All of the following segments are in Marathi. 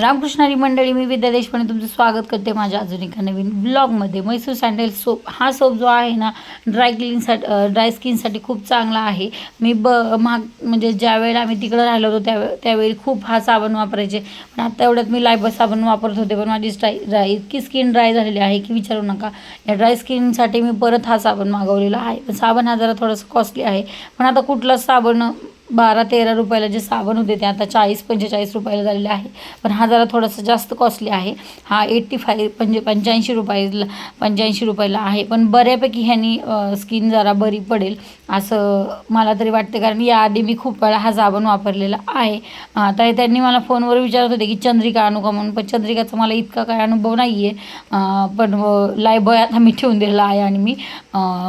रामकृष्णारी मंडळी मी विद्या देशपांडे तुमचं स्वागत करते माझ्या अजून एका नवीन ब्लॉगमध्ये. मैसूर सँडल सोप हा सोप जो आहे ना ड्राय क्लीनसाठी ड्राय स्किनसाठी खूप चांगला आहे. मी ब महाग म्हणजे ज्या वेळेला आम्ही तिकडं राहिलो होतो त्यावे त्यावेळी खूप हा साबण वापरायचे. पण आता एवढ्यात मी लायबॉय साबण वापरत होते पण माझी स्ट्राय ड्राय इतकी स्किन ड्राय झालेली आहे की विचारू नका. या ड्राय स्किनसाठी मी परत हा साबण मागवलेला आहे. पण साबण हा जरा थोडासा कॉस्टली आहे. पण आता कुठलाच साबण बारा तेरा रुपयाला जे साबण होते ते आता चाळीस पंचेचाळीस रुपयाला झालेले आहे. पण हा जरा थोडासा जास्त कॉस्टली आहे. हा एट्टी फाय पंचे पंच्याऐंशी रुपयाला पंच्याऐंशी रुपयाला आहे. पण बऱ्यापैकी ह्यानी स्किन जरा बरी पडेल असं मला तरी वाटते. कारण याआधी मी खूप वेळा हा साबण वापरलेला आहे. आता हे त्यांनी मला फोनवर विचारत होते की चंद्रिका आणू का म्हणून. पण चंद्रिकाचा मला इतका काय अनुभव नाही आहे पण लायबॉय आता मी ठेवून दिलेला आहे आणि मी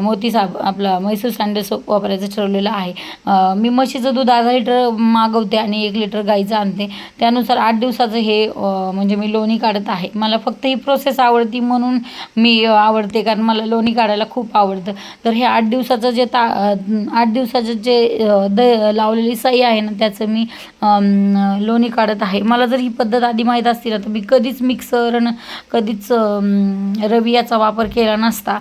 मोती साब आपला मैसूर सँडल सोप वापरायचं ठरवलेलं आहे. मी म्हशीचं दूध अर्धा लिटर मागवते आणि एक लिटर गाईचं आणते. त्यानुसार आठ दिवसाचं हे म्हणजे मी लोणी काढत आहे. मला फक्त ही प्रोसेस आवडती म्हणून मी आवडते कारण मला लोणी काढायला खूप आवडतं. तर हे आठ दिवसाचं जे ता आठ दिवसाचं जे द लावलेली सई आहे ना त्याचं मी लोणी काढत आहे. मला जर ही पद्धत आधी माहीत असती ना तर मी कधीच मिक्सर न कधीच रवी याचा वापर केला नसता.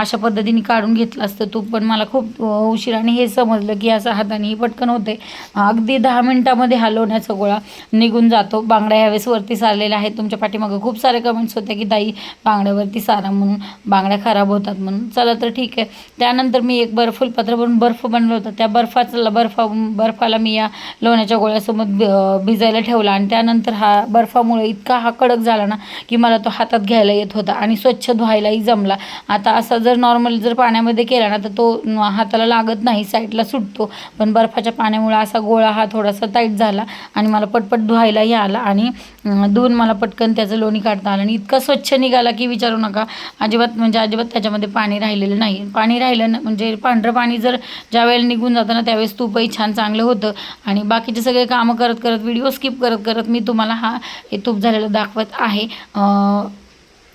अशा पद्धतीने काढून घेतलं असतं तूप पण मला खूप अं, उशिराने हे समजलं की असं हाताने ही पटकन होते. अगदी दहा मिनिटामध्ये हलवण्याचा गोळा निघून जातो. बांगड्या ह्यावेळेस वरती सारलेल्या आहेत. तुमच्या पाठीमागं खूप सारे कमेंट्स होते की ताई बांगड्यावरती सारा म्हणून बांगड्या खराब होतात म्हणून. चला तर ठीक आहे. त्यानंतर मी एक बर्फ पत्र बनवून बर्फ बनलं होतं. त्या बर्फाचा बर्फा बर्फाला मी या लोण्याच्या गोळ्यासोबत भिजायला ठेवला. आणि त्यानंतर हा बर्फामुळे इतका हा कडक झाला ना की मला तो हातात घ्यायला येत होता आणि स्वच्छ धुवायलाही जमला. आता असा जर नॉर्मल जर पाण्यामध्ये केला ना तर तो हाताला लागत नाही साईडला सुटतो. पण बर्फाच्या पाण्यामुळे असा गोळा हा थोडासा टाईट झाला आणि मला पटपट धुवायलाही आला आणि धुवून मला पटकन त्याचं लोणी काढता आलं. आणि इतका स्वच्छ निघाला की विचारू नका अजिबात म्हणजे अजिबात त्याच्यामध्ये पाणी राहिलेलं नाही. पाणी राहिलं ना म्हणजे पांढरं पाणी जर ज्या वेळेला निघून जातं ना त्यावेळेस तूपही छान चांगलं होतं. आणि बाकीचे सगळे कामं करत करत व्हिडिओ स्किप करत करत मी तुम्हाला हा हे तूप झालेलं दाखवत आहे.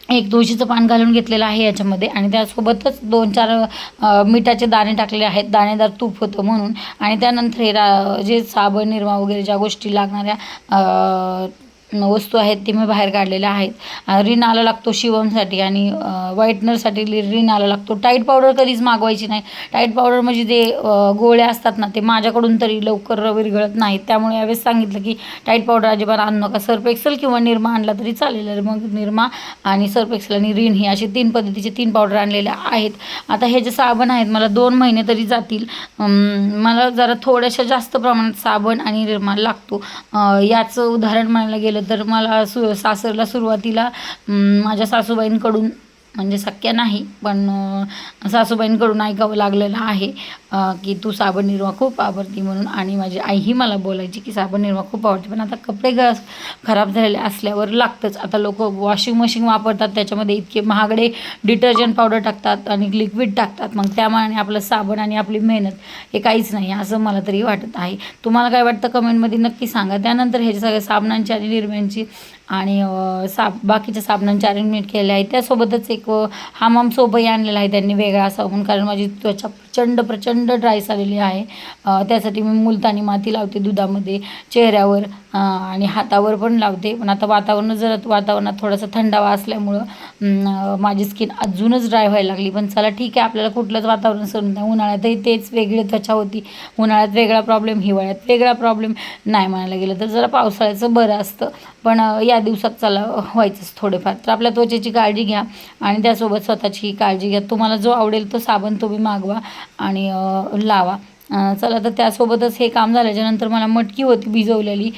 एक तुळशीचं पान घालून घेतलेलं आहे याच्यामध्ये आणि त्यासोबतच दोन चार मिठाचे दाणे टाकले आहेत. दाणेदार तूप होतं म्हणून. आणि त्यानंतर हे रा जे साबण निर्मा वगैरे ज्या गोष्टी लागणाऱ्या वस्तू आहेत ते मी बाहेर काढलेल्या आहेत. रिन आला लागतो शिवमसाठी आणि व्हाईटनरसाठी रिन आला लागतो. टाईट पावडर कधीच मागवायची नाही. टाईट पावडर म्हणजे जे गोळ्या असतात ना ते माझ्याकडून तरी लवकर विरघळत नाहीत. त्यामुळे यावेळेस सांगितलं की टाईट पावडर अजिबात आणू नका. सर्फ एक्सेल किंवा निरमा आणला तरी चालेल. मग निरमा आणि सर्फ एक्सेल आणि रिन ही असे तीन पद्धतीचे तीन पावडर आणलेल्या आहेत. आता हे जे साबण आहेत मला दोन महिने तरी जातील. मला जरा थोड्याशा जास्त प्रमाणात साबण आणि निरमा लागतो. याचं उदाहरण म्हणायला गेलं तर मला सु सासरला सुरुवातीला माझ्या सासूबाईंकडून म्हणजे सख्या नाही पण सासूबाईंकडून ऐकावं लागलेलं आहे. की तू साबण निर्मा खूप आवडती म्हणून आणि माझी आईही मला बोलायची की साबण निर्मा खूप आवडते. पण आता कपडे ग खराब झालेले असल्यावर लागतंच. आता लोक वॉशिंग मशीन वापरतात त्याच्यामध्ये इतके महागडे डिटर्जंट पावडर टाकतात आणि लिक्विड टाकतात. मग त्यामानाने आपलं साबण आणि आपली मेहनत हे काहीच नाही असं मला तरी वाटत आहे. तुम्हाला काय वाटतं कमेंटमध्ये नक्की सांगा. त्यानंतर हे सगळ्या सगळे साबणांची आणि निर्म्यांची आणि साब बाकीच्या साबणांची अरेंजमेंट केले आहे त्यासोबतच एक हामाम हमाम सोपही आणलेला आहे. त्यांनी वेगळा साबण. कारण माझी त्वचा प्रचंड प्रचंड ड्राय झालेली आहे. त्यासाठी मी मुलतानी माती लावते दुधामध्ये. चेहऱ्यावर आणि हातावर पण लावते. पण आता वातावरण जर वातावरणात थोडासा थंडावा असल्यामुळं माझी स्किन अजूनच ड्राय व्हायला लागली. पण चला ठीक आहे आपल्याला कुठलंच वातावरण सरून नाही. उन्हाळ्यातही तेच वेगळी त्वचा होती. उन्हाळ्यात वेगळा प्रॉब्लेम हिवाळ्यात वेगळा प्रॉब्लेम नाही म्हणायला गेलं तर जरा पावसाळ्याचं बरं असतं. पण या दिवसात चला व्हायचंच थोडेफार. तर आपल्या त्वचेची काळजी घ्या आणि त्यासोबत स्वतःची काळजी घ्या. तुम्हाला जो आवडेल तो साबण तुम्ही मागवा आणि लावा. चला तर त्यासोबतच हे काम झाल्याच्यानंतर मला मटकी होती भिजवलेली.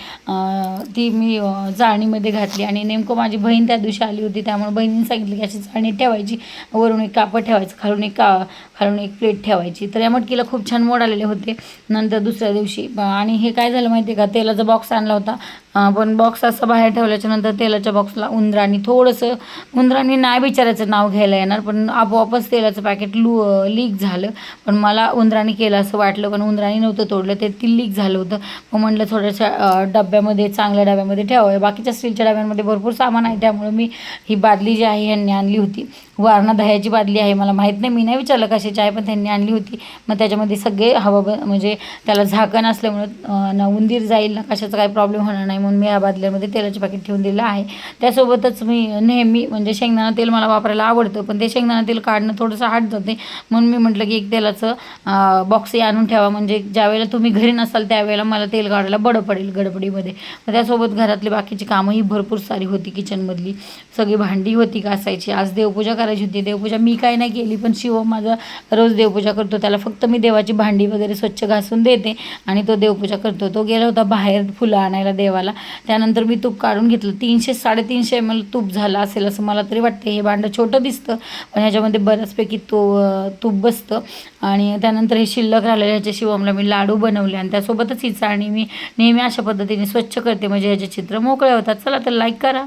ती मी चाळणीमध्ये घातली आणि नेमकं माझी बहीण त्या दिवशी आली होती. त्यामुळे बहिणीने सांगितलं की अशी चाळणी ठेवायची वरून एक कापड ठेवायचं खालून एक का खालून एक प्लेट ठेवायची. तर या मटकीला खूप छान मोड आलेले होते. नंतर दुसऱ्या दिवशी आणि हे काय झालं माहिती आहे का? तेलाचा बॉक्स आणला होता. पण बॉक्स असा बाहेर ठेवल्याच्या नंतर तेलाच्या बॉक्सला उंदरांनी थोडंसं उंदरांनी नाही बिचाराचं नाव घ्यायला येणार पण आपोआपच तेलाचं पॅकेट लू लीक झालं. पण मला उंदरांनी केलं असं वाटलं पण उंदरांनी नव्हतं तोडलं ते ती लीक झालं होतं. मग म्हटलं थोड्याशा डब्यामध्ये चांगल्या डब्यामध्ये ठेवावं. बाकीच्या स्टीलच्या डब्यांमध्ये भरपूर सामान आहे त्यामुळे मी ही बादली जी आहे ह्यांनी आणली होती. वारणा दह्याची बादली आहे मला माहीत नाही. मी नाही विचारलं कशाची आहे पण त्यांनी आणली होती. मग त्याच्यामध्ये सगळे हवा ब म्हणजे त्याला झाकण असल्यामुळं न ना उंदीर जाईल ना कशाचा काही प्रॉब्लेम होणार नाही म्हणून मी या बादल्यामध्ये तेलाचे पाकिट ठेवून दिलं आहे. त्यासोबतच मी नेहमी म्हणजे शेंगदाणा तेल मला वापरायला आवडतं पण ते शेंगदाणा तेल काढणं थोडंसं हाट जाते. म्हणून मी म्हटलं की एक तेलाचं बॉक्सही आणून ठेवा. म्हणजे ज्यावेळेला तुम्ही घरी नसाल त्यावेळेला मला तेल काढायला बडं पडेल गडबडीमध्ये. मग त्यासोबत घरातली बाकीची कामंही भरपूर सारी होती किचनमधली सगळी भांडी होती घासायची. आज देवपूजा करायची होती देवपूजा. मी काय नाही केली पण शिव माझा रोज देवपूजा करतो. त्याला फक्त मी देवाची भांडी वगैरे स्वच्छ घासून देते आणि तो देवपूजा करतो. तो गेला होता बाहेर फुलं आणायला देवाला. त्यानंतर मी तूप काढून घेतलं. तीनशे साडेतीनशे एम एल तूप झालं असेल असं मला तरी वाटते हे भांडं छोटं दिसतं पण ह्याच्यामध्ये बऱ्याचपैकी तो तूप बसतं. आणि त्यानंतर हे शिल्लक राहिलेलं ह्याच्या शिवमला मी लाडू बनवले आणि त्यासोबतच हिचा आणि मी नेहमी अशा पद्धतीने स्वच्छ करते. म्हणजे ह्याचे चित्र मोकळे होतात. चला तर लाईक करा.